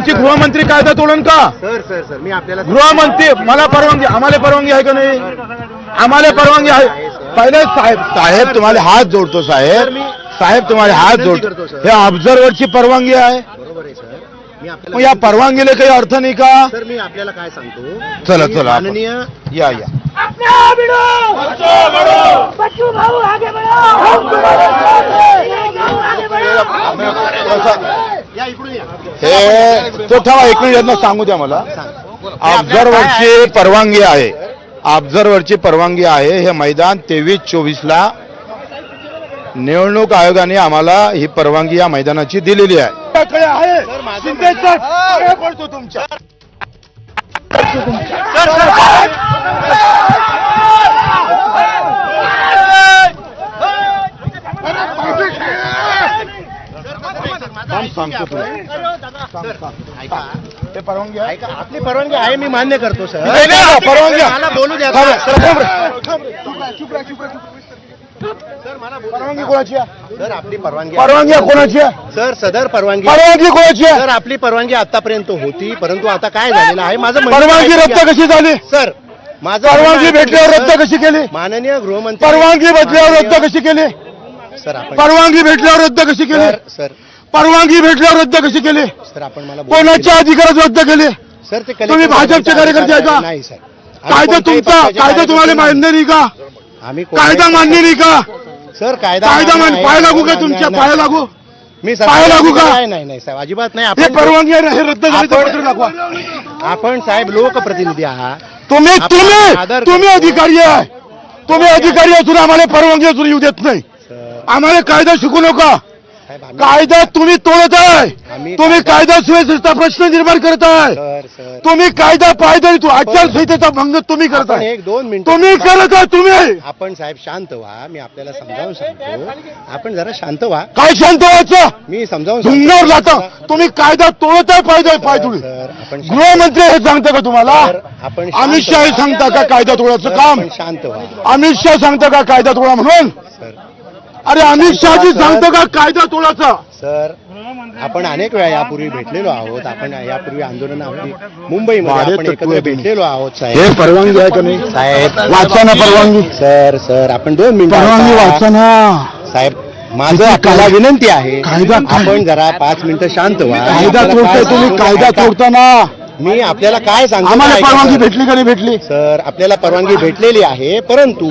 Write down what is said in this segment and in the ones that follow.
ची गृहमंत्री कायदा तोडून का? सर सर सर मी आपल्याला गृहमंत्री मला परवानगी आम्हाला परवानगी आहे का नाही? आम्हाला परवानगी आहे. पहिले साहेब साहेब तुम्हाला हात जोडतो साहेब. साहेब तुम्हाला हात जोडतो. हे ऑब्झर्वरची परवानगी आहे. बरोबर आहे सर. मग या परवानगीला काही अर्थ नाही का? सर मी आपल्याला काय सांगतो? चला, की चला, आपण- माननीय या या. अपने आप बढ़ो बच्चू! भाऊ आगे बढ़ो! हम आगे बढ़ो! या इकडून या. हे तो ठेवा एक मिनिट यांना सांगू द्या मला. ऑब्झर्वरची परवानगी आहे. ऑब्झर्वरची परवानगी आहे. हे मैदान तेवीस चोवीस ला निवडणूक आयोगाने आम्हाला ही परवानगी या मैदानाची दिलेली आहे सांगतो हे परवानगी ऐका आपली परवानगी आहे मी मान्य करतो सर परवानगी बोलू द्या परवानगी. कोणाची सर आपली परवानगी आहे. परवानगी आहे कोणाची आहे? सर सदर परवानगी परवानगी कोणाची सर आपली परवानगी आतापर्यंत होती परंतु आता काय झालेलं आहे? माझं म्हणणं परवानगी रद्द की- कशी झाली? सर माझं परवानगी म्हणणं आहे भेटल्यावर रद्द कशी केली? माननीय गृहमंत्री परवानगी भेटल्यावर रद्द कशी केली? सर आपण परवानगी भेटल्यावर रद्द कशी केली? सर सर परवानगी भेटल्यावर रद्द कशी केली? सर आपण मला बोलू कोणाच्या अधिकारात रद्द केली. सर ते तुम्ही भाजपचे कार्यकर्ते आहे का? नाही सर. आम्ही कायदा कोणत्याही तुमचा पक्षाचे कायदा तुम्हाला कार्यकर्ते मान्य नाही का. आम्ही कायदा मान्य नाही का? सर कायदा कायदा मान्य मान. पाय लागू का तुमच्या. पाय लागू? मी पाय लागू का? नाही नाही साहेब अजिबात नाही. आपण परवानगी हे रद्द झाले दाखवा. आपण साहेब लोकप्रतिनिधी आहात. तुम्ही तुम्ही तुम्ही. अधिकारी आहे. तुम्ही अधिकारी असून आम्हाला परवानगी असून येऊ देत नाही. आम्हाला कायदा शिकू नका. कायदा तुम्ही तोडत आहे. तुम्ही कायदा- सुव्यवस्थेचा प्रश्न निर्माण करत आहे. तुम्ही कायदा पायदळी तू आचारसंहितेचा भंग तुम्ही करत आहे. एक दोन मिनिटं तुम्ही करत आहे तुम्ही. आपण साहेब शांत व्हा मी आपल्याला समजावून सांगतो. आपण जरा शांत व्हा. काय शांत व्हायचं? मी समजावून धुंगावर. जाता. तुम्ही कायदा तोडत आहे पायदळ पाय सर, तुडून सर, आपण शांत- गृहमंत्री हे सांगतं का तुम्हाला? आपण अमित शाह हे. सांगता का कायदा तोडायचं काम? शांत व्हा. अमित शाह सांगतं का कायदा तोडा म्हणून? अरे अमित शहाजी. सांगतं का कायदा तोडाचा सर आपण अनेक वेळा यापूर्वी भेटलेलो आहोत. आपण यापूर्वी आंदोलन आपली मुंबईमध्ये आपण एकत्र. भेटलेलो आहोत हे साहेब परवानगी आहे का नाही? साहेब वाचा ना परवानगी. सर सर आपण दोन परवानगी मिनिटं वाचा ना. साहेब माझं आपल्याला विनंती आहे कायदा काय- आपण जरा पाच मिनिटं शांत व्हा. कायदा आपल्याला तोडताय काय तुम्ही कायदा. तोडताना. मी आपल्याला काय सांगतो आम्हाला परवानगी. भेटली का नाही भेटली? सर आपल्याला परवानगी भेटलेली आहे परंतु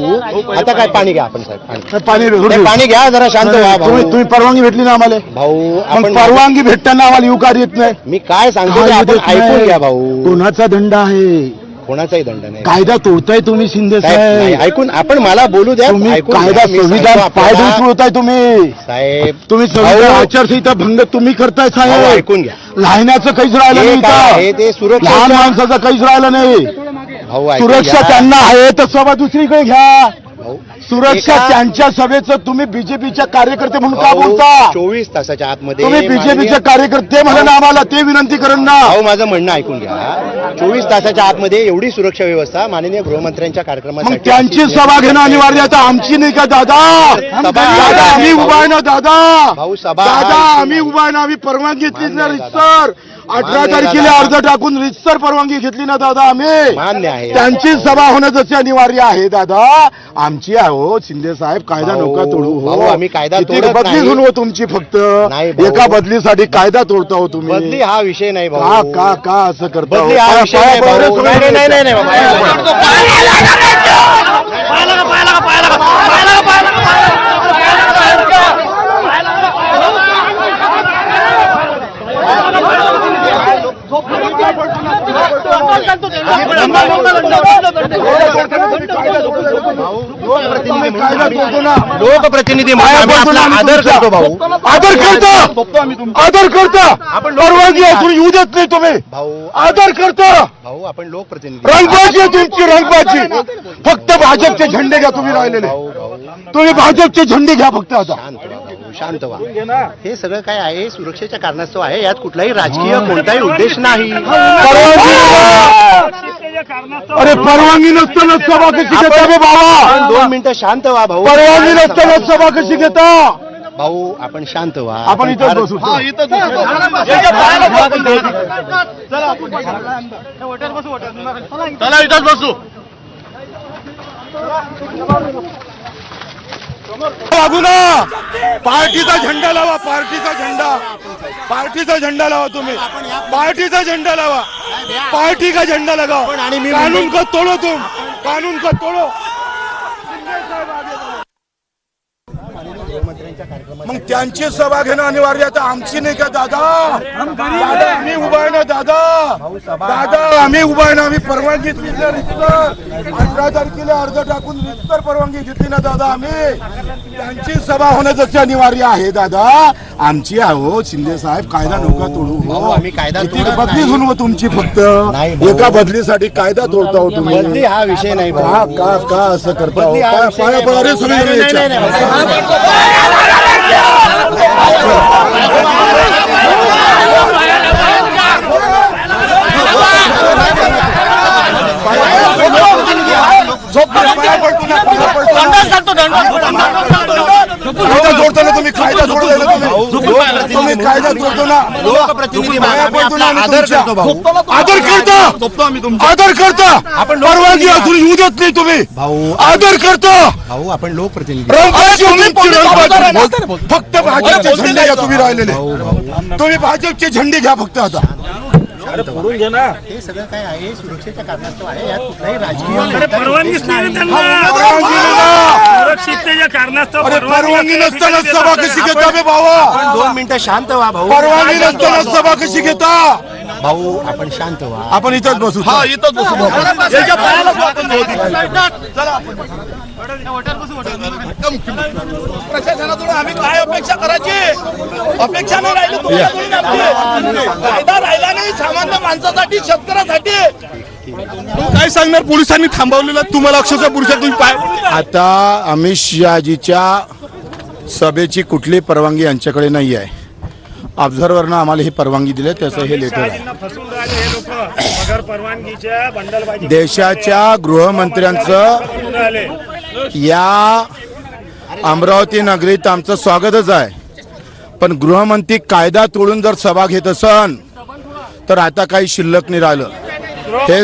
आता काय पाणी घ्या आपण साहेब पाणी. पाणी घ्या जरा शांत व्हा तुम्ही भाऊ. तुम्ही परवानगी भेटली ना आम्हाला? भाऊ मग आपण परवानगी भेटताना आम्हाला येऊ कार्य येत नाही. मी काय सांगतो ते आपण ऐकून नाही. घ्या भाऊ. कोणाचा दंड आहे? कोणाचाही दंड नाही. कायदा तोडताय तुम्ही शिंदे साहेब, ऐकून आपण मला बोलू द्या तुम्ही कायदा संविधान. पायदळी तोडताय तुम्ही. साहेब तुम्ही संविधान आचारसंहिता भंग तुम्ही करताय साहेब. ऐकून घ्या. लहानाचं काहीच राहिलं नाही. ते सुरक्षा लहान माणसाचं काहीच राहिलं नाही. सुरक्षा. त्यांना आहे तर सभा दुसरीकडे घ्या. सुरक्षा त्यांच्या सभेचं तुम्ही बीजेपीच्या कार्यकर्ते म्हणून का बोलता? चोवीस तासाच्या आतमध्ये तुम्ही बीजेपीचे कार्यकर्ते म्हणा ना आम्हाला ते विनंती करण ना. भाऊ माझं म्हणणं ऐकून घ्या. चोवीस तासाच्या आतमध्ये एवढी सुरक्षा व्यवस्था माननीय गृहमंत्र्यांच्या मग कार्यक्रमासाठी त्यांची सभा घेणं अनिवार्य आता आमची नाही का दादा? दादा आम्ही. उभा आहे ना दादा? भाऊ, सभा दादा. आम्ही उभा आहे ना आम्ही परवानगी घेतलीच ना मान्य आहे, रितसर अठरा तारखेला. अर्ज टाकून रितसर परवानगी घेतली ना दादा आम्ही त्यांची सभा होणं जसे अनिवार्य आहे दादा आमची आहे हो शिंदे साहेब कायदा नका तोडू हो आम्ही कायदा बदली. होऊन हो तुमची फक्त. एका बदलीसाठी कायदा तोडता हो तुम्ही बदली हा विषय नाही का का का असं करता हो? हा नाही पडले भाऊ. सगळे नाही नाही नाही नाही बाबा. कायदा तोडतो ना लोकप्रतिनिधी आदर तुमचा. करतो भाऊ आदर करता आदर करता आपण परवानगी लोकप्रतिनिधी असून येऊ देत नाही तुम्ही भाऊ आदर करता भाऊ आपण लोकप्रतिनिधी रंगबाजी आहे तुमची रंगबाजी फक्त भाजपचे झेंडे घ्या तुम्ही राहिलेले तुम्ही भाजपचे झेंडे घ्या फक्त आता शांत व्हा. हे सगळं काय आहे? सुरक्षेच्या कारणास्तव आहे. यात कुठलाही राजकीय कोणताही उद्देश नाही. परवानगी अरे परवानगी नसताना सभा कशी घेता आपण बाबा? दोन मिनिटं शांत व्हा भाऊ. परवानगी नसताना सभा कशी घेता? भाऊ आपण शांत व्हा. आपण फार- बसू चला. इथंच बसू. ना पार्टीचा झेंडा लावा पार्टीचा झेंडा. पार्टीचा झेंडा लावा तुम्ही. पार्टीचा झेंडा लावा. पार्टी का झेंडा लगाओ आणि मी कानून को तोड़ो तुम? कानून को तोड़ो? मग त्यांची सभा घेणं अनिवार्य आहे, तर आमची नाही का दादा? दादा आम्ही उभा आहे ना दादा? दादा आम्ही उभा आहे ना आम्ही परवानगी घेतली अठरा तारखेला अर्ज टाकून रितसर परवानगी घेतली ना दादा आम्ही. त्यांची सभा होणं जसे अनिवार्य आहे दादा. आमची आहो शिंदे साहेब कायदा नका तोडू हो. आम्ही कायदा बदली हो तुमची फक्त. एका बदलीसाठी कायदा तोडता हो बदली तुम्ही. हा विषय नाही का का का असं करता हो? पाया पडा रे भाऊ. सगळे नाही, नाही, याच्या. नाही, नाही, भाऊ. झोप रे, पाया पडतो ना, पाया पडतो ना. कायदा जोडताना तुम्ही कायदा जोडताना तुम्ही? तुम्ही कायदा जोडतो ना? लोकप्रतिनिधी पाया आम्ही पडतो ना आपला आम्ही आदर तुमच्या. करतो आदर करता आदर करता. आपण परवानगी येऊ देत नाही तुम्ही. भाऊ आदर करता. भाऊ आपण लोकप्रतिनिधी. फक्त भाजपचे झेंडे घ्या तुम्ही राहिलेले. तुम्ही भाजपचे झेंडे घ्या फक्त आता. हे सगळं काय आहे? सुरक्षेच्या कारणास्तव आहे. यात कुठलाही राजकीय परवानगीच नाही. ना. ना. सुरक्षिततेच्या कारणास्तव अरे परवानगी नसताना सभा कशी घेता बे भावा दोन मिनिटं शांत व्हा भाऊ. परवानगी नसताना सभा कशी घेता? भाऊ आपण शांत व्हा. आपण इथंच बसू. हा इथंच बसू. याच्या पायाला स्वातंत्र्य होती. प्रशासनाकडून आम्ही काय अपेक्षा करायची? अपेक्षा नाही राहिली. कायदा राहिला नाही सामान्य माणसासाठी शेतकऱ्यासाठी. तू काय सांगणार? पोलिसांनी थांबवलेलं तुम्हाला अक्षरशः पुरुषा तुम्ही पाय आता अमित शहाजीच्या सभेची कुठली परवानगी यांच्याकडे नाही आहे. ऑब्झर्व्हरनं आम्हाला ही परवानगी दिली आहे, त्याचं हे लेटर आहे. हे देशाच्या गृहमंत्र्यांचं या अमरावती नगरीत आमचं स्वागतच आहे. पण गृहमंत्री कायदा तोडून जर सभा घेत असन तर आता काही शिल्लक नाही राहिलं. हे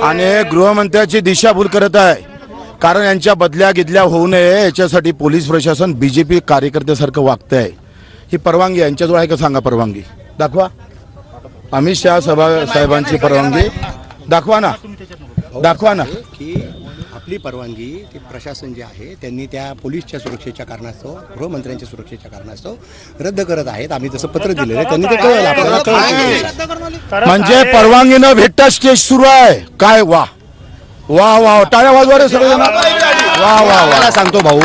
आणि गृहमंत्र्याची दिशाभूल करत आहे. कारण यांच्या बदल्या गिदल्या होऊ नये याच्यासाठी पोलीस प्रशासन बी जे पी कार्यकर्त्यासारखं वागत आहे ही परवानगी यांच्याजवळ आहे का सांगा परवानगी? दाखवा. अमित शहा सभा साहेबांची परवानगी. दाखवा ना. दाखवा ना. आपली परवानगी ते प्रशासन जे आहे त्यांनी त्या पोलीसच्या सुरक्षेच्या कारणास्तव गृहमंत्र्यांच्या सुरक्षेच्या कारणास्तव रद्द करत आहेत. आम्ही तसं पत्र दिलेलं आहे त्यांनी ते कळलं. आपल्याला कळलं. म्हणजे परवानगी न भेटता स्टेज सुरू आहे. काय वा? वा वा टाळ्या वाजवा रे सगळे वा वा वा. मला सांगतो भाऊ.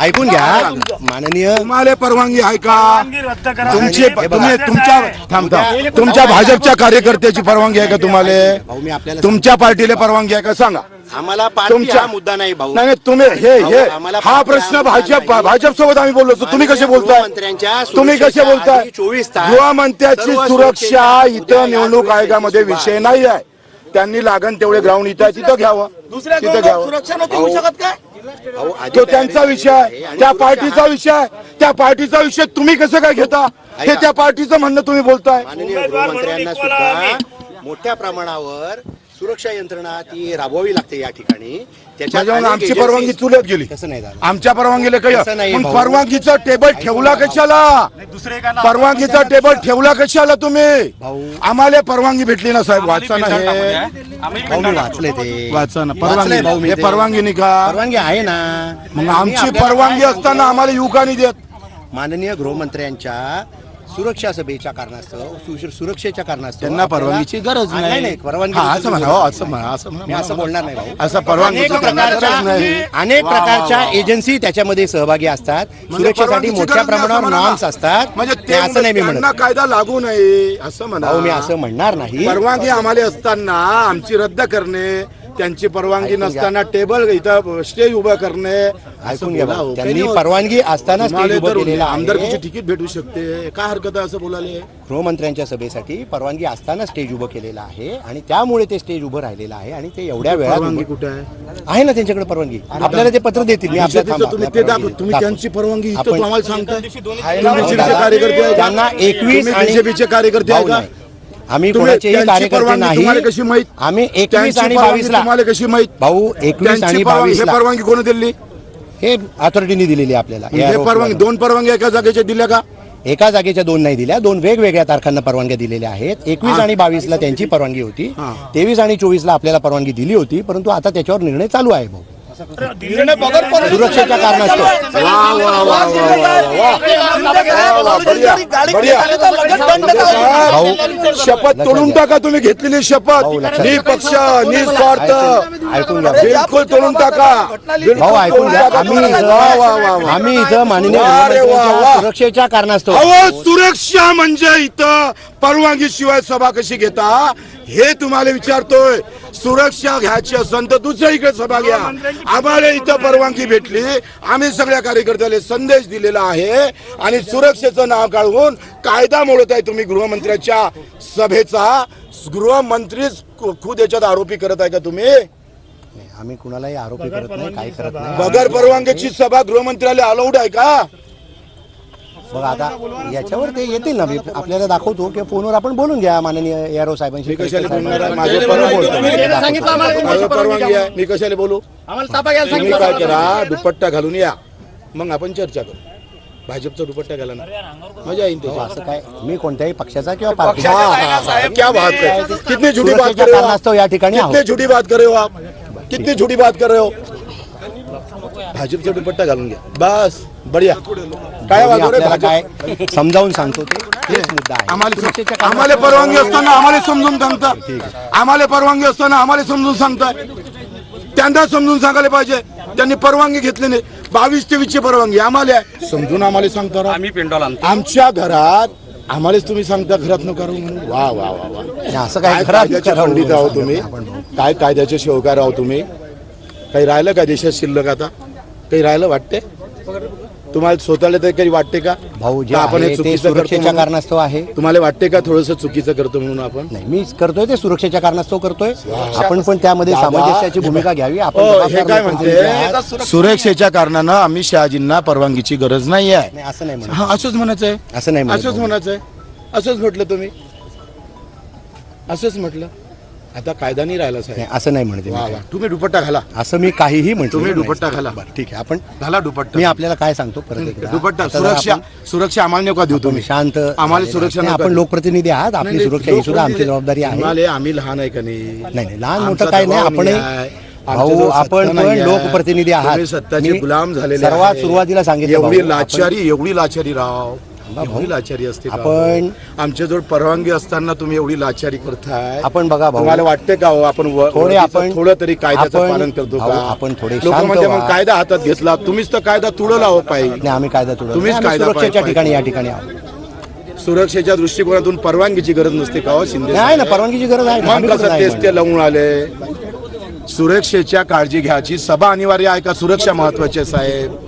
ऐकून घ्या. माननीय तुम्हाला परवानगी आहे का? परवानगी रद्द करा. तुमची तुमच्या थांब थांब. तुमच्या भाजपच्या कार्यकर्त्याची परवानगी आहे का तुम्हाला? तुमच्या पार्टीला परवानगी आहे का? सांगा. आम्हाला पार्टी तुमच्या- हा मुद्दा नाही भाऊ. नाही नाही, तुम्ही हे हे आम्हाला हा पार्टी प्रश्न भाजप नाही. भाजप सोबत आम्ही बोललो होतो. तुम्ही कसे बोलताय? गृहमंत्र्यांच्या तुम्ही कसे सुरक्षेच्या बोलताय? आधी 24 तास गृहमंत्र्याची सर्व सुरक्षा सुरक्षेच्या उद्या इथं निवडणूक सुरक्षेची आयोगामध्ये सुरुवात. विषय नाही आहे. त्यांनी लागण तेवढे ग्राउंड इथं आहे, तिथं घ्यावं. दुसऱ्या तिथं घ्यावं. सुरक्षा नव्हती होऊ शकत काय भाऊ, आधी तो तयारी त्यांचा विषय आहे. आहे. आणि त्या सुरक्षा पार्टीचा हा- विषय आहे. त्या पार्टीचा विषय तुम्ही कसं काय घेता? हे. त्या पार्टीचं म्हणणं तुम्ही बोलताय. माननीय गृहमंत्र्यांना सुद्धा. मोठ्या प्रमाणावर सुरक्षा यंत्रणा ती राबवावी लागते या ठिकाणी. अनेक आमची परवानगी चुलत गेली. तसं नाही झालं. आमच्या परवानगीला काही नाही. परवानगीचा टेबल ठेवला कशाला? परवानगीचा टेबल ठेवला कशाला तुम्ही? भाऊ. आम्हाला परवानगी भेटली ना साहेब. वाचा ना हे. भाऊ मी वाचले ते. वाचा ना. परवानगी हे. परवानगी नाही का परवानगी आहे ना. मग आमची परवानगी असताना आम्हाला युवका नाही देत. माननीय गृहमंत्र्यांच्या सुरक्षा सभेच्या कारणास्तव सु- सुरक्षेच्या कारणास्तव त्यांना परवानगीची गरज हा, नाही नाही परवानगी हा, असं म्हणा हो, असं म्हणा असं म्हणा. मी असं बोलणार नाही भाऊ. असं परवानगीची अनेक प्रकारच्या अनेक. एजन्सी त्याच्यामध्ये सहभागी असतात. म्हणजे सुरक्षेसाठी परवानगीची मोठ्या गरज नाही असं प्रमाणावर म्हणा. नॉर्म्स असतात. म्हणजे ते ते असं नाही मी त्यांना म्हणत कायदा लागू नये असं म्हणा. भाऊ मी असं म्हणणार नाही. परवानगी आम्हाला असताना आमची रद्द करणे त्यांची परवानगी. नसताना टेबल इथं स्टेज उभं करणे ऐकून घ्या भाऊ. त्यांनी. परवानगी असताना तुम्हाला स्टेज उभं तर केलेलं आहे. आमदारकीची तिकीट भेटू शकते काय हरकत आहे असं बोलायला गृहमंत्र्यांच्या सभेसाठी परवानगी असताना स्टेज उभं केलेलं आहे आणि त्यामुळे ते स्टेज उभं राहिलेलं आहे आणि ते एवढ्या वेळात परवानगी उभं- कुठे आहे आहे ना त्यांच्याकडे परवानगी आपल्याला ते पत्र देतील मी थांबा, तुम्ही आपल्या ते दाखव परवानगी तुम्ही दाखव. त्यांची परवानगी इथं आपण- तुम्हाला सांगताय तुम्ही कार्यकर्ते आहे का? त्यांना एकवीस तुम्ही आणि BJP चे कार्यकर्ते आहे भाऊ का? नाही. आम्ही कोणाचेही कार्यकर्ते नाही. कशी माहीत? आम्ही एकवीस आणि बावीस ला तुम्हाला कशी माहीत? भाऊ एकवीस आणि बावीस हे परवानगी कोणी दिली? हे अथॉरिटीने दिलेली आपल्याला. हे परवानगी दोन परवानगी एका जागेच्या दिल्या का? एका जागेच्या दोन नाही दिल्या. दोन वेगवेगळ्या तारखांना परवानग्या दिलेल्या आहेत. एकवीस आणि बावीस ला त्यांची परवानगी होती. तेवीस आणि चोवीस ला आपल्याला परवानगी दिली होती परंतु आता त्याच्यावर निर्णय चालू आहे भाऊ. सुरक्षेच्या कारणास्तव वा वा वा वा वा वा बढिया, बढिया. भाऊ शपथ तोडून टाका तुम्ही घेतलेली शपथ भाऊ, लक्षात निपक्ष निस्वार्थ ऐकून- घ्या. बिलकुल तोडून टाका भाऊ ऐकून घ्या. आम्ही आम्ही इथं माननीय. सुरक्षेच्या कारणास्तव अहो सुरक्षा म्हणजे इथं परवानगी शिवाय सभा कशी घेता हे तुम्हाला विचारतोय सुरक्षा घ्यायची असेल तर दुसऱ्या इकडे सभा घ्या. आम्हाला इथं परवानगी भेटली. आम्ही सगळ्या कार्यकर्त्याला संदेश दिलेला आहे आणि सुरक्षेचं नाव काढून कायदा मोडत आहे तुम्ही गृहमंत्र्याच्या सभेचा. गृहमंत्रीच खुद याच्यात आरोपी करत आहे का तुम्ही? आम्ही कुणालाही आरोपी करत नाही काही करत नाही. बगर परवानगीची सभा गृहमंत्र्याला अलाउड आहे का? बघ आता याच्यावर ते येतील ना. मी आपल्याला दाखवतो की फोनवर आपण बोलून घ्या माननीय यारो साहेबांशी. मी कशाला बोलणार? आहे? माझं परवानगी माझं परवानगी आहे मी कशाला बोलू? तुम्ही काय करा? दुपट्टा घालून या. मग आपण चर्चा करू. भाजपचा दुपट्टा घाला ना. मजा येईल त्याच्यात. असं काय? मी कोणत्याही पक्षाचा किंवा हाँ, पार्टीचा हाँ, हाँ, क्या बात है. कितनी झूठी बात सुरक्षेच्या कर रहे हो कारणास्तव आप? या ठिकाणी आहोत. कितनी झूठी बात कर रहे हो आप? कितनी झूठी बात कर रहे हो? भाजपचा दुपट्टा घालून घ्या. बस. बढिया. काय आपल्याला भाजप? काय समजावून सांगतो ते. हेच मुद्दा आहे. आम्हाला परवानगी असताना आम्हाला समजून सांगता. आम्हाला परवानगी असताना आम्हाला समजून सांगताय. त्यांना समजून सांगायला पाहिजे. त्यांनी परवानगी घेतली नाही. बावीस तेवीस ची परवानगी आम्हाला आहे. समजून आम्हाला सांगता राव. आम्ही पेंडॉल आणतो. आमच्या घरात आम्हालाच तुम्ही सांगता घरात न करू म्हणून. वा वा वा वा. नाही, असं काय काय कायद्याचे पंडित आहो तुम्ही. काय कायद्याचे शेवकार आहो तुम्ही? काही राहिलं का देशात शिल्लक आता? काही राहिलं वाटते तुम्हाला स्वतःला तरी काही वाटते का? भाऊ जे का आपण हे आहे ते चुकीचं करतो सुरक्षेच्या म्हणून? कारणास्तव आहे. तुम्हाला वाटते का थोडस चुकीचं करतो म्हणून आपण? नाही मी करतोय ते सुरक्षेच्या कारणास्तव करतोय. आपण पण त्यामध्ये सामंजस्याची भूमिका घ्यावी. आपण हो, हे जबाबदार काय आहात. म्हणते सुरक्षेच्या कारणानं आम्ही शहाजींना परवानगीची गरज नाही आहे. नाही असं नाही म्हणत हा असंच म्हणायचं आहे असं नाही म्हणत असंच भाऊ. म्हणायचं आहे असंच म्हटलं तुम्ही? असंच म्हटलं? आता कायदा नाही राहिला नाही, साहेब असं नाही म्हणते वा मी. वा तुम्ही दुपट्टा घाला. असं मी काहीही म्हटलं तुम्ही नाही. दुपट्टा घाला. ठीक आहे. आपण घाला दुपट्टा. मी आपल्याला काय सांगतो परत एकदा. दुपट्टा. आता जर सुरक्षा आपण- सुरक्षा आम्हाला नका देऊ तुम्ही तुम्ही. शांत आम्हाला झालेला सुरक्षा नाही, नका आपण देऊ. लोकप्रतिनिधी आहात. आपली नाही, सुरक्षा ही सुद्धा आमची जबाबदारी आहे. तुम्हाला आम्ही लहान आहे का नाही? नाही नाही लहान मोठं काय नाही आपण भाऊ आपण पण नाही. लोकप्रतिनिधी आहात. सत्ताचे मी गुलाम झालेले सर्वात आहे. सुरुवातीला सांगितलं एवढी भाऊ, लाचारी एवढी लाचारी राव. एवढी लाचारी असते? आपण- आमच्याजवळ परवानगी असताना तुम्ही एवढी लाचारी करताय. आपण बघा तुम्हाला वाटते का हो आपण व- थोडे वरतीचं आपण- थोडं तरी कायद्याचं आपण- पालन करतो भाऊ, का? आपण थोडे लोक शांत म्हणते मग व्हा. कायदा हातात घेतला तुम्हीच तर कायदा तुडला हो पाहिजे नाही आम्ही कायदा तुडवला तुम्हीच नाही, आम्ही कायदा सुरक्षेच्या. ठिकाणी या ठिकाणी आहोत. सुरक्षेच्या दृष्टिकोनातून परवानगीची गरज नसते का हो शिंदे नाही ना परवानगीची गरज आहे. मग आम्ही कसं तेच. ते लावून आले? सुरक्षेच्या काळजी घ्यायची. सभा अनिवार्य आहे का? सुरक्षा महत्वाची आहे, साहेब.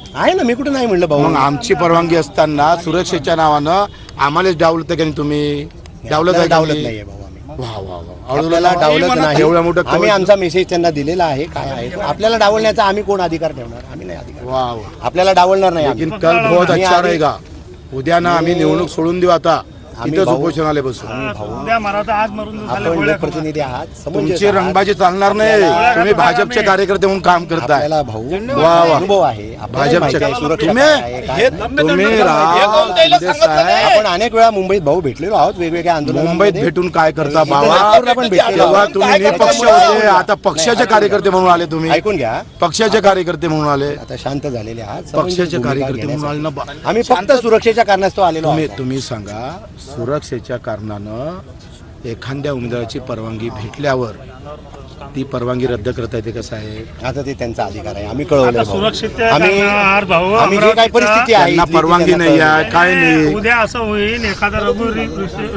आहे ना मी कुठं नाही म्हणलं मग भाऊ आमची परवानगी असताना सुरक्षेच्या नावानं आम्हालाच डावलत का नाही तुम्ही? डावलत आहे का डावलत नाही? नाहीये भाऊ आम्ही. वा वा वा. आपल्याला डावलत नाही. एवढं मोठं आम्ही कवच- आमचा मेसेज त्यांना दिलेला आहे काय आहे तो. आपल्याला डावलण्याचा आम्ही कोण अधिकार ठेवणार? आम्ही नाही अधिकार वा वा. आपल्याला डावलणार नाही आम्ही. लेकिन कल बहुत आम्ही अच्छा आधी- रहेगा. उद्या ना आम्ही निवडणूक सोडून देऊ आता. इथंच भाऊ- उपोषणाला बसू उद्या मराठा आज मरून झाले आपण गोळ्या लोकप्रतिनिधी आहात. तुमची. रंगबाजी चालणार नाही. तुम्ही भाजपचे कार्यकर्ते म्हणून काम करताय. आपल्याला भाऊ वा वा. अनुभव आहे. आपल्याला माहिती आहे, भाजपचे सुरक्षा तुम्ही काय आहे, काय नाही. तुम्ही राव कोण त्याला शिंदे सांगितलं साहेब, नाही? आपण अनेक वेळा मुंबईत भाऊ भेटलेलो आहोत. वेगवेगळ्या आंदोलनात मुंबईत भेटून काय करता बाबा भेटलेलो. तुम्ही निपक्ष होते? आता पक्षाचे कार्यकर्ते म्हणून आले तुम्ही. ऐकून घ्या. पक्षाचे कार्यकर्ते म्हणून आले. आता शांत झालेले आहात. पक्षाचे भूमिका कार्यकर्ते म्हणून आले. ना बा- आम्ही फक्त सुरक्षेच्या कारणास्तव आलेलो तुम्ही आहोत. तुम्ही सांगा. सुरक्षेच्या कारणानं एखाद्या उमेदवाराची परवानगी भेटल्यावर ती परवानगी रद्द करता येते कसं आहे आता ते त्यांचा अधिकार आहे. आम्ही कळवलं आता सुरक्षिततेच्या आम्ही कारणावर भाऊ, आम्ही जे काही अमरावतीचा- परिस्थिती आहे त्यांना इथली ती परवानगी त्यांना नाही कळवली. आहे काय नाही. उद्या असं होईल एखादा रघु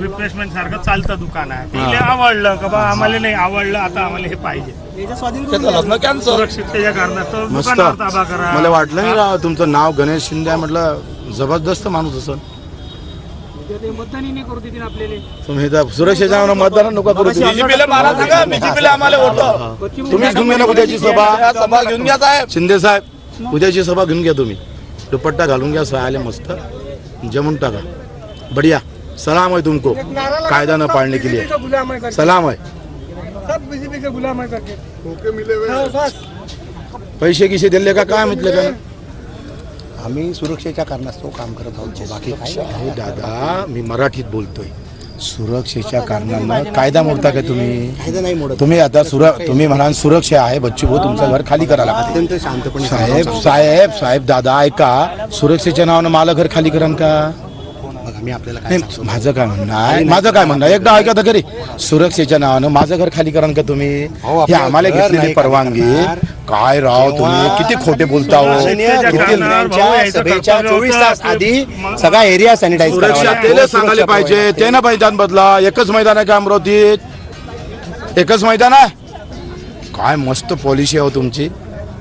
रिप्लेसमेंट सारखं चालतं दुकान आहे. तिला आवडलं का बा आम्हाला नाही आवडलं आता आम्हाला हे पाहिजे. त्याचं लग्न कॅन्सल सुरक्षिततेच्या कारणास्तव मस्त दुकानावर ताबा करा. मला वाटलं नाही राव तुमचं नाव गणेश शिंदे आहे म्हटलं जबरदस्त माणूस असं तुम्ही सुरक्षेच्या नावानं मतदान नको करू तुम्ही. बीजेपीला मारा सांगा बीजेपीला आम्हाला वोट. तुम्हीच घेऊन घ्या ना उद्याची सभा. सभा घेऊन घ्या साहेब. शिंदे साहेब उद्याची सभा घेऊन घ्या तुम्ही. दुपट्टा घालून घ्या सहायला मस्त. जमून टाका. बढिया. सलाम आहे तुमको. कायदा न पाळणे के लिए सलाम आहे. पैसे किसे दिले का? काय म्हटले का? आम्ही सुरक्षेच्या कारणास्तव काम करत आहोत. बाकी नाही. अहो दादा मी मराठीत बोलतोय. सुरक्षेच्या कारणानं कायदा मोडता का तुम्ही? कायदा नाही मोडत. तुम्ही आता सुर तुम्ही म्हणाल सुरक्षा आहे बच्चू भाऊ तुमचं घर खाली करा लागते. अत्यंत शांतपणे साहेब साहेब साहेब दादा ऐका. सुरक्षेच्या नावानं मला घर खाली करण का? आम्ही आपल्याला काय नाही, सांगतो? माझं काय म्हणणं आहे? माझं काय म्हणणं आहे? एकदा ऐका तर. खरी सुरक्षेच्या नावानं माझं घर खाली करा का तुम्ही? अहो, हे आपलं आम्हाला घर घेतलेली नाही परवानगी. करणार. काय राव तुम्ही? किती खोटे बोलता हो? माननीय सुरक्षेच्या मुख्यमंत्र्यांच्या कारणावर भाऊ याचं सभेच्या कर्तव्य चोवीस तास आधी सगळा एरिया सॅनिटाईज सुरक्षा त्याला सांगायला पाहिजे. ते ना मैदान बदला. एकच मैदान आहे का अमरावतीत? एकच मैदान आहे? काय मस्त पॉलिसी आहे हो तुमची.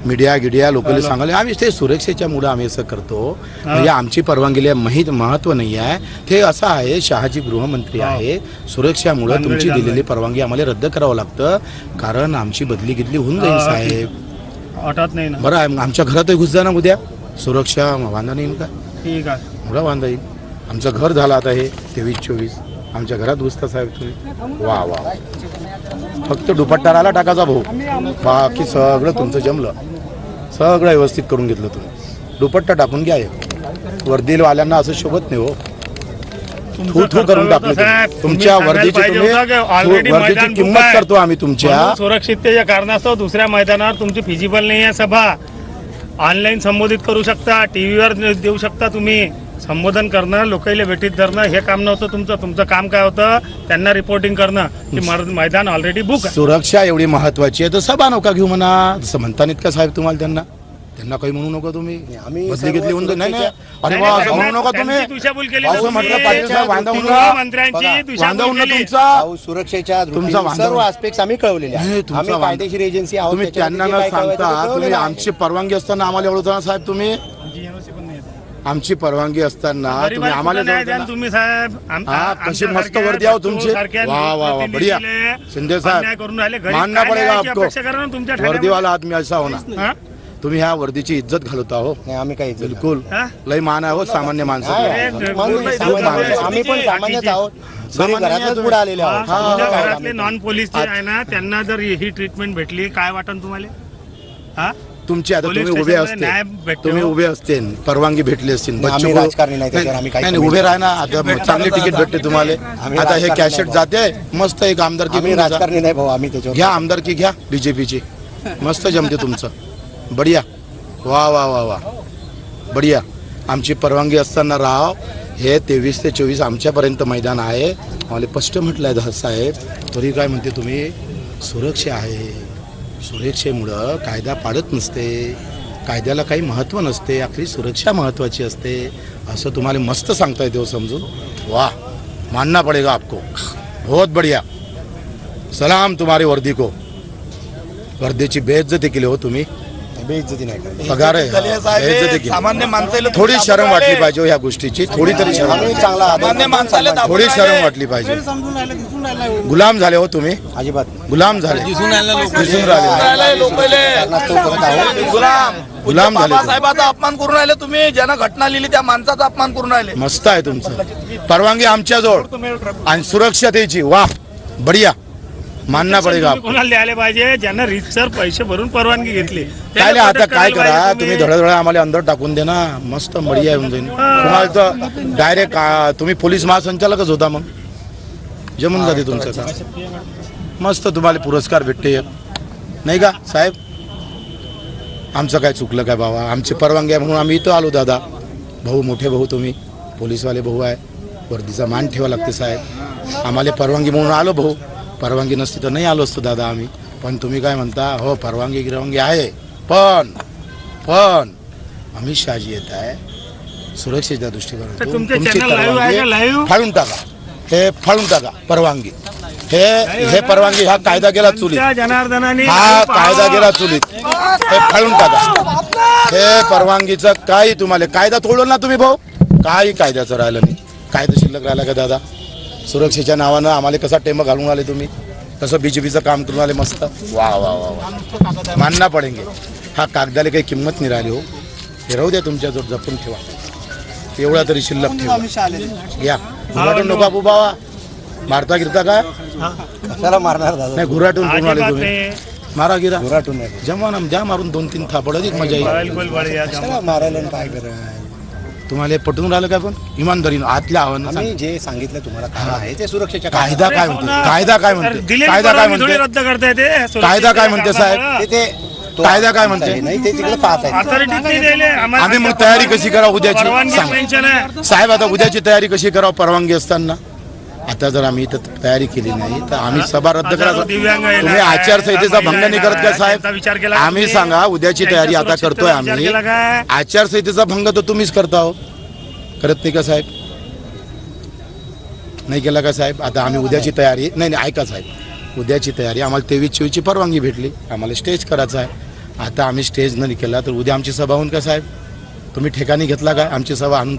मीडिया गिडिया लोकांना सांगायला आम्ही ते सुरक्षेच्या मुळे आम्ही असं करतो. म्हणजे आमची परवानगीला माहीत महत्त्व नाही आहे. ते असं आहे शहाजी गृहमंत्री आहे. सुरक्षामुळे तुमची दिलेली परवानगी आम्हाला रद्द करावं लागतं. कारण आमची बदली गिदली होऊन जाईल साहेब. नाही बरं आहे आमच्या घरातही घुस जा ना उद्या. सुरक्षा वांधा नाही का ठीक आहे. मला वांदा येईल. आमचं घर झालं आता हे तेवीस चोवीस आमच्या घरात घुसता साहेब तुम्ही. वा वा फक्त दुपट्टा राहिला टाकाचा भाऊ. बाकी सगळं तुमचं जमलं. सगळं व्यवस्थित करून घेतलं तुम्ही. दुपट्टा टाकून घ्या एक. वर्दीवाल्यांना असं शोभत नाही हो. थू थू करून टाकलं. तुमच्या वर्दीची तुम्ही वर्दीची किंमत करतो आम्ही तुमच्या. सुरक्षिततेच्या कारणास्तव दुसऱ्या मैदानावर तुमची फिजिबल नाही आहे सभा. ऑनलाईन संबोधित करू शकता टीव्हीवर देऊ शकता तुम्ही. संबोधन करणं लोकांना भेटीत धरणं हे काम नव्हतं तुमचं तुमचं काम काय होतं त्यांना रिपोर्टिंग करणं की मैदान ऑलरेडी बुक आहे सुरक्षा एवढी महत्वाची आहे तर सभा नका घेऊ म्हणा जसं म्हणता नाहीत का साहेब तुम्हाला त्यांना त्यांना काही म्हणू नका तुम्ही आम्ही बदली सर्व घेतली होऊन. नाही नाही अरे वा असं म्हणू नका त्यांची तुम्ही दिशाभूल केली असं तुम्ही. म्हटलं पाटील साहेब वांदा होऊन गृहमंत्र्यांची बघा, दिशाभूल वांदा होऊन केली. तुमचा सुरक्षेच्या तुमचा दृष्टीने वांदा सर्व. आस्पेक्ट आम्ही कळवलेले नाही, आहेत तुमचा आम्ही वांदा- कायदेशीर एजन्सी आहोत तुम्ही त्याच्यामध्ये त्यांना जे न काय कळवायचं ते सांगता कळवलेलं तुम्ही आहे. आमची परवानगी असताना आम्हाला एवढं साहेब तुम्ही आमची परवानगी असताना तुम्ही आम्हाला न्याय तुम्ही साहेब? आम- हा आमच्या कशी मस्त सारख्या वर्दी आहो तुमची. सारख्या वा वा वा बढिया. प्रतिनिधीले शिंदे अन्याय करून राहिले. साहेब घरी मानना काय पडेगा न्यायाची आपको. अपेक्षा करा ना तुमच्या वर्दीवाला आदमी असा होणार हा? तुम्ही ह्या वर्दीची इज्जत घालवता हो नाही आम्ही काही इज्जत बिलकुल. हा? लय मान आहे हो सामान्य माणसं नाही, अरे, माणूस बोल- सामान्य बोल- आहे. आम्ही पण सामान्यच आहोत. घरी सामान्य घरातच पुढे आलेले हा, तुमच्या घरातले. नॉन पोलीस जे आहे ना त्यांना जर ही ट्रीटमेंट भेटली काय वाटन तुम्हाला? हा? तुमची आता तुम्ही उभे असते. तुम्ही उभे असते परवानगी भेटली असते नाही, आम्ही राजकारणी नाही, त्याच्यावर आम्ही काही नाही नाही, उभे राहा ना. आता चांगली तिकीट भेटते तुम्हाला. आम्ही आता हे कॅशेट जाते मस्त एक आमदारकी. राजकारणी नाही भाऊ आम्ही त्याच्यावर घ्या आमदारकी घ्या बीजेपीची मस्त जमते तुमचं. बढिया. वा वा वा वा. बढिया. आमची परवानगी असताना राव हे तेवीस ते चोवीस आमच्यापर्यंत मैदान आहे. मला स्पष्ट म्हटलं आहे साहेब. तरी काय म्हणते तुम्ही? सुरक्षा आहे. सुरक्षेमुळं कायदा पाडत नसते कायद्याला काही महत्त्व नसते आपली सुरक्षा महत्त्वाची असते असं तुम्हाला मस्त सांगता येते हो समजून. वाह मानना पडेगा आपको. बहुत बढ़िया. सलाम तुम्हारी वर्दी को वर्दीची बेइज्जती केली हो तुम्ही. बेइज्जती नाही करत पगार आहे. बेइज्जती हे केली. सामान्य माणसाला थोडी शरम वाटली पाहिजे हो ह्या गोष्टीची. थोडी तरी शरम. आम्ही चांगला आदर सामान्य माणसाला दाबून थोडी राहिले. शरम वाटली पाहिजे गुलाम झाले हो तुम्ही. अजिबात. नाही. गुलाम झाले. दिसून राहिले राहिले. लोकांले. कारणास्तव करत आहोत गुलाम. गुलाम झाले. बाबासाहेबाचा अपमान करून राहिले तुम्ही. ज्यानं घटना लिहिली त्या माणसाचा अपमान करून राहिले. मस्त आहे तुमचं. परवानगी आमच्याजवळ. आणि सुरक्षतेची वा बढिया. मानना पडेगा. कोणाला द्यायला पाहिजे? ज्यांना रितसर पैसे भरून परवानगी घेतली. काय आता काय करा? तुम्ही धडधड आम्हाला अंदर टाकून दे ना. मस्त बढिया येऊन जाईल तुम्हाला तर डायरेक्ट तुम्ही पोलीस महासंचालकच होता मग. जमून जाते तुमचं काम. मस्त तुम्हाला पुरस्कार भेटते. नाही का साहेब? आमचं काय चुकलं काय बाबा? आमची परवानगी आहे म्हणून आम्ही इथं आलो दादा. भाऊ मोठे भाऊ तुम्ही. पोलीसवाले भाऊ आहे. वर्दीचा मान ठेवा लागते साहेब. आम्हाला परवानगी म्हणून आलो भाऊ. परवानगी नसती तर नाही आलो असतो दादा आम्ही. पण तुम्ही काय म्हणता? हो परवानगी गिरवानगी आहे. पण पण अमित शहाजी येत आहे. सुरक्षेच्या दृष्टीकोनातून तुमचे परवानगी? फाडून टाका. हे फाडून टाका परवानगी. हे हे परवानगी हा कायदा गेला चुलीत. हा कायदा गेला चुलीत. हे फाडून टाका. हे परवानगीचं काही तुम्हाला कायदा तोडलं ना तुम्ही भाऊ. काही कायद्याचं राहिलं नाही. कायदा शिल्लक राहिला का दादा? सुरक्षेच्या नावानं आम्हाला कसा टेम घालून आले तुम्ही? कसं बीजेपीचं काम करून आले मस्त? वा वा वा वा. मानना पडेंगे. हा कागदाला काही किंमत नाही राहिली हो. हे राहू द्या तुमच्याजवळ जपून ठेवा. एवढा तरी शिल्लक ठेवा. या. घुराटून नको बाबू बाबा मारता गिरता काय कशाला मारणार दादा? नाही घुराटून करून आले तुम्ही. मारा गिरा. घोराटून जमा ना द्या मारून दोन तीन थापड अधिक मजा येईल. मारायला काय करायला? तुम्हाला पटून राहिलं काय पण इमानदारीनं आतल्या आव्हान आम्ही जे सांगितलं तुम्हाला काय आहे ते सुरक्षेच्या कायदा काय म्हणते कायदा काय म्हणते कायदा काय म्हणते रद्द करता येते कायदा काय म्हणते, साहेब? ते ते तो कायदा काय म्हणते? नाही ते तिकडे पाहत आम्ही मग तयारी कशी करा उद्याची? परवानगी सांग. पेन्शन आहे. साहेब आता उद्याची तयारी कशी करावं परवानगी असताना? आता जर आम्ही इथं तयारी केली नाही तर आम्ही सभा रद्द करा तुम्ही आचारसंहितेचा भंग नाही करत का साहेब? आम्ही? सांगा उद्याची तयारी आता करतोय आम्ही? आचारसंहितेचा भंग तर तुम्हीच करता हो. करत नाही का साहेब? नाही केला का साहेब? आता आम्ही उद्याची तयारी नाही नाही ऐका साहेब. उद्याची तयारी आम्हाला तेवीस चोवीसची परवानगी भेटली. आम्हाला स्टेज करायचं आहे. आता आम्ही स्टेज नाही केला तर उद्या आमची सभा होऊन का साहेब? तुम्ही ठिकाणी घेतला का? आमची सभा आणून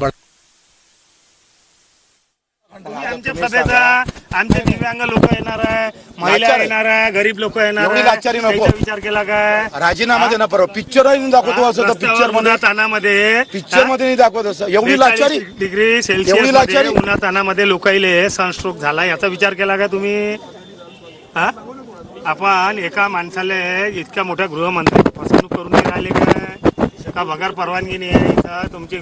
आमच्या सभेचा आमचे दिव्यांग लोक येणार आहे महिला. येणार आहे गरीब लोक येणार एवढी आहे. लाचारी नको. त्याचा विचार केला काय? राजीनामा दे ना परवा. पिक्चर दाखवतो असं पिक्चरमध्ये. तानामध्ये पिक्चरमध्ये नाही दाखवत असं. एवढी लाचारी. डिग्री एवढी सेल्सिअस लाचारी? उन्हा तानामध्ये लोकाईले सनस्ट्रोक झाला. याचा विचार केला का तुम्ही? हा? आपण एका माणसाला इतक्या मोठ्या गृहमंत्री फसवणूक करून नाही राहिले काय? का बगार परवानगी नाही आहे इथं? तुमची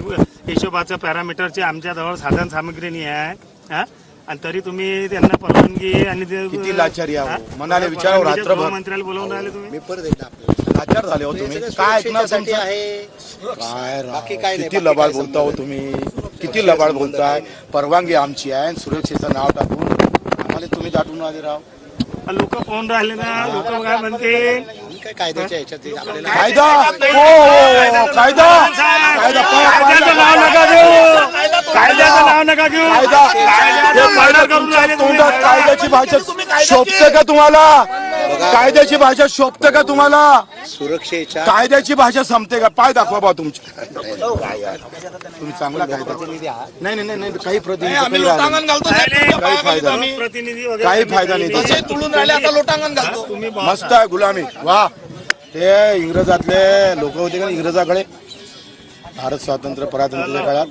हिशोबाचं पॅरामीटरचे आमच्याजवळ साधन सामग्री नाही आहे. हा? आणि तरी तुम्ही त्यांना परवानगी आणि ते- किती लाचारी आहे? मनाला विचारावं परवानगीच्या रात्रभर. गृहमंत्र्याला बोलावून राहिले तुम्ही. मी परत एकदा आपल्याला लाचार झाले हो तुम्ही. काय ऐकणार तुमचं? आहे. काय राव, बाकी काय नाही, किती बाकी लबाड काय बोलता हो तुम्ही? किती लबाड बोलताय? परवानगी आमची आहे आणि सुरक्षेचं नाव टाकून आम्हाला तुम्ही दाटून आले राव. लोक पाहून राहिले ना लोक काय म्हणते काय कायद्याच्या ह्याच्यात ते आपल्याला कायदा! हो, हो, हो, कायदा! कायदा कायद्याचं नाव नका घेऊ. कायद्याचं नाव नका घेऊ. कायदा! हे कायदा तुमच्या. तोंडात कायद्याची भाषा शोभते का तुम्हाला? कायद्याची भाषा शोभते का तुम्हाला? सुरक्षेच्या कायद्याची भाषा संपते का? पाय दाखवा बा तुमची. तुम्ही चांगला कायदा नाही नाही नाही नाही काही प्रतिनिधी आम्ही काही फायदा नाही. आम्ही प्रतिनिधी वगैरे काही फायदा नाही. त्याचा. मस्त आहे गुलामी. वा. ते इंग्रजातले लोक होते का इंग्रजाकडे? भारत स्वातंत्र्य परातंत्र्याच्या काळात.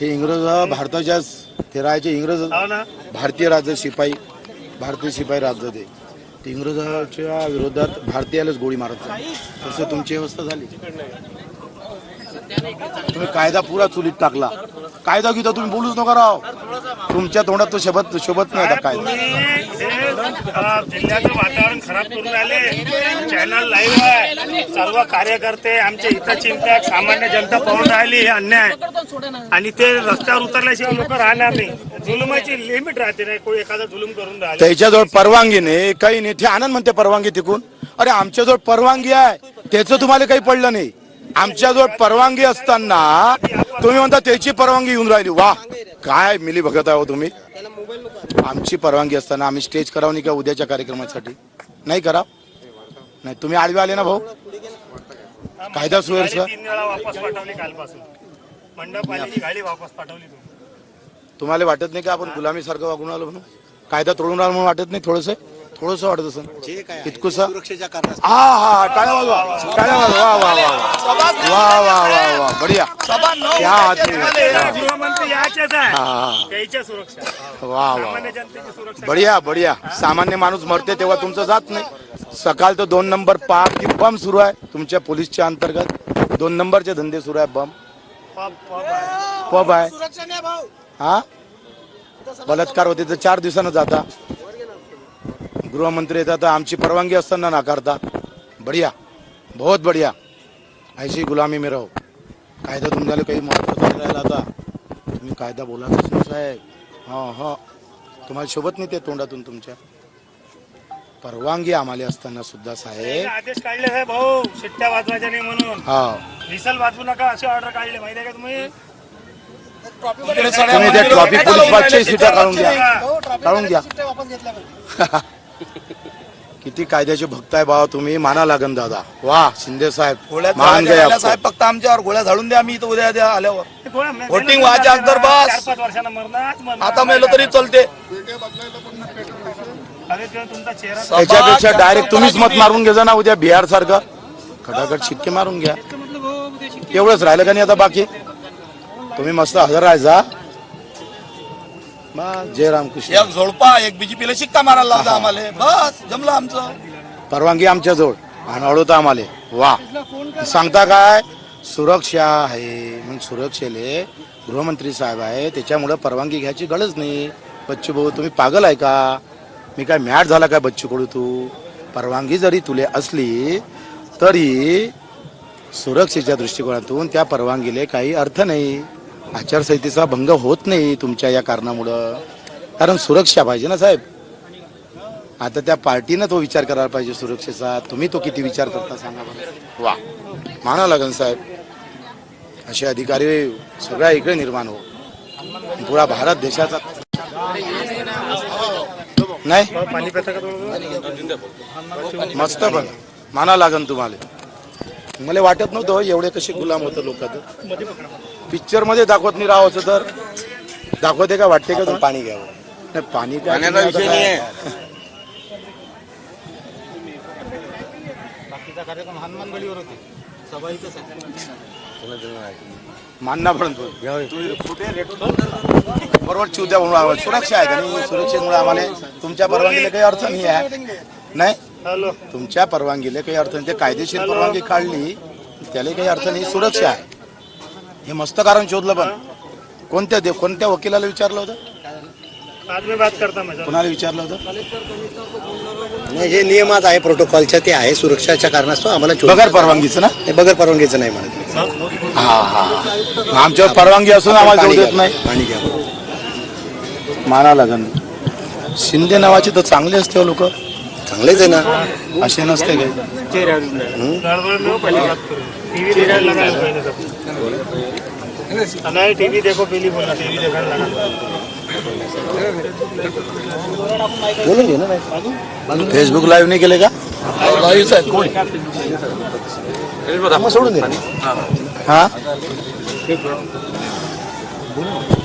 ते इंग्रज भारताच्या ते राहायचे इंग्रज भारतीय राज्य शिपाई भारतीय शिपाई राज्य ते. इंग्रजाच्या विरोधात भारतीयालाच गोळी मारत तसं तुमची व्यवस्था झाली. तुम्ही कायदा पुरा चुलीत टाकला. कायदा गीता तुम्ही बोलूच नका राव. तुमच्या तोंडात तो शोभत शोभत नाही आता कायदा. जिल्ह्याचं वातावरण खराब करून राहिले. चॅनल लाईव्ह आहे. सर्व कार्यकर्ते आमचे हितचिंतक सामान्य जनता पाहून राहिली हे अन्याय. आणि ते रस्त्यावर उतरल्याशिवाय लोक राहणार नाही. जुलुमाची लिमिट राहते नाही. कोणी एखादा जुलूम करून राहिले. त्याच्याजवळ परवानगी नाही. काही नाही. ते आनंद म्हणते परवानगी तिकून. अरे आमच्याजवळ परवानगी आहे. त्याचं तुम्हाला काही पडलं नाही. आमच्याजवळ परवानगी असताना तुम्ही म्हणता त्याची परवानगी येऊन राहिली. वा काय मिली बघत आहे हो तुम्ही? आमची परवानगी असताना आम्ही स्टेज करावं नाही का उद्याच्या कार्यक्रमासाठी. नाही करा? नाही तुम्ही आडवे आले ना भाऊ? कायदा पाठवली तुम्ही. तुम्हाला वाटत नाही का आपण गुलामीसारखं वागून आलो म्हणून? कायदा तोडून राहिलो म्हणून वाटत नाही थोडंसं? थोडस वाटत असं इतकुसा? हा हा टाळ्या वाजवा टाळ्या वाजवा वा वा वा. वा वा वा वा. बढिया. क्या वा वा सामान्य जनतेची सुरक्षा. बढिया बढिया. सामान्य माणूस मरते तेव्हा तुमचं जात नाही. सकाळ तर दोन नंबर पाक की बम सुरू आहे तुमच्या पोलीसच्या अंतर्गत. दोन नंबरचे धंदे सुरू आहे बम. पब आहे. हा? बलात्कार होते तर चार दिवसानं जाता. गृहमंत्री येतात तर आमची परवानगी असताना नाकारता बढिया. बहुत बढिया. ऐशी गुलामी में रहो. कायदा तुमच्याला काही महत्त्वाचा राहिला आता. तुम्ही कायदा नाही साहेब. हा हा. तुम्हाला शोभत नाही ते तोंडातून तुमच्या. परवानगी आम्हाला असताना सुद्धा साहेब. आदेश काढले साहेब भाऊ. शिट्ट्या वाजवायच्या नाही म्हणून. हा विसल वाजवू नका अशी ऑर्डर काढली. माहिती आहे का तुम्ही? तुम्ही त्या भेटा पोलीस पाचशे सीटा काढून घ्या. हा. काढून घ्या. किती कायद्याचे भक्त आहे बाबा तुम्ही? माना लागन दादा. वा शिंदे साहेब. गोळ्या मान गए आपको. साहेब फक्त आमच्यावर गोळ्या झाडून द्या मी इथं उद्या द्या आल्यावर. Voting मेलं व्हायच्या तर अगोदर बस. चार पाच वर्षांना मरणार मरणार. आता मेलं तरी चालते. अरे तेव्हा तुमचा चेहरा त्याच्यापेक्षा डायरेक्ट तुम्हीच मत मारून घ्या ना उद्या बिहार सारखं. खटाखट शिक्के मारून घ्या. एवढंच राहिलं का नाही आता बाकी? तुम्ही मस्त हजर राहायचा. जय रामकृष्ण एक झोडपा एक बीजेपीला शिक्का मारायला लावता आम्हाला. बस जमलं आमचं. परवानगी आमच्या जवळ. आणि अडवता आम्हाला. वा. सांगता काय? सुरक्षा आहे. मग सुरक्षेले गृहमंत्री साहेब आहे. त्याच्यामुळे परवानगी घ्यायची गरज नाही. बच्चू भाऊ तुम्ही पागल आहे का? मी काय मॅट झाला काय बच्चू कडू तू? परवानगी जरी तुले असली तरी सुरक्षेच्या दृष्टिकोनातून त्या परवानगीले काही अर्थ नाही. आचारसंहितेचा भंग होत नाही तुमच्या या कारणामुळं. कारण सुरक्षा पाहिजे ना साहेब. आता त्या पार्टीनं तो विचार करायला पाहिजे सुरक्षेचा. तुम्ही तो किती विचार करता सांगा बरं. वा. माना लागन साहेब. असे अधिकारी सगळ्या इकडे निर्माण हो. पुरा भारत देशाचा. नाही? मस्त पण. माना लागन तुम्हाला. मला वाटत नव्हतं एवढे कसे गुलाम होतं लोक. पिक्चरमध्ये दाखवत नाही राव असं तर. दाखवते का? वाटते का तुम्हाला? पाणी घ्यावं. नाही पाणी आता काय- मानना पण तो. बरोबर चिवत्या म्हणून आम्हाला सुरक्षा आहे का नाही? सुरक्षेमुळे आम्हाला तुमच्या परवानगीला काही अर्थ नाही आहे. नाही? हॅलो. तुमच्या परवानगीला काही अर्थ नाही. ते कायदेशीर परवानगी काढली त्याला काही अर्थ नाही. सुरक्षा आहे. हे मस्त कारण शोधलं पण कोणत्या दे कोणत्या वकिलाला विचारलं होतं आज मी बात करता माझ्या कोणाला विचारलं होतं नाही जे नियमात आहे प्रोटोकॉलच्या ते आहे सुरक्षाच्या कारणास्तव आम्हाला चोवीस बगर परवानगीचं ना नाही, बगर परवानगीचं नाही म्हणत हा हा आमच्यावर परवानगी असून आम्हाला जाऊ पाणी देत घ्या नाही पाणी घ्या माना लागन शिंदे नावाचे तर चांगले असते लोक चांगलेच आहे ना असे नसते काही गड़बड़ में हो पहले बात करो टीवी नहीं टीवी देखो पहले बोला टीवी देखने लगा बोलून घे ना. फेसबुक लाईव्ह नाही केले का मग सोडून दे. हा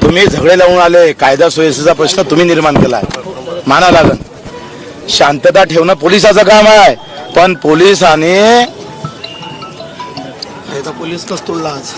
तुम्ही झगडे लावून आले कायदा सुव्यवस्थेचा प्रश्न तुम्ही निर्माण केलाय माना लागन शांतता ठेवणं पोलिसाचं काम आहे पण पोलिसाने पोलीस तोडला आज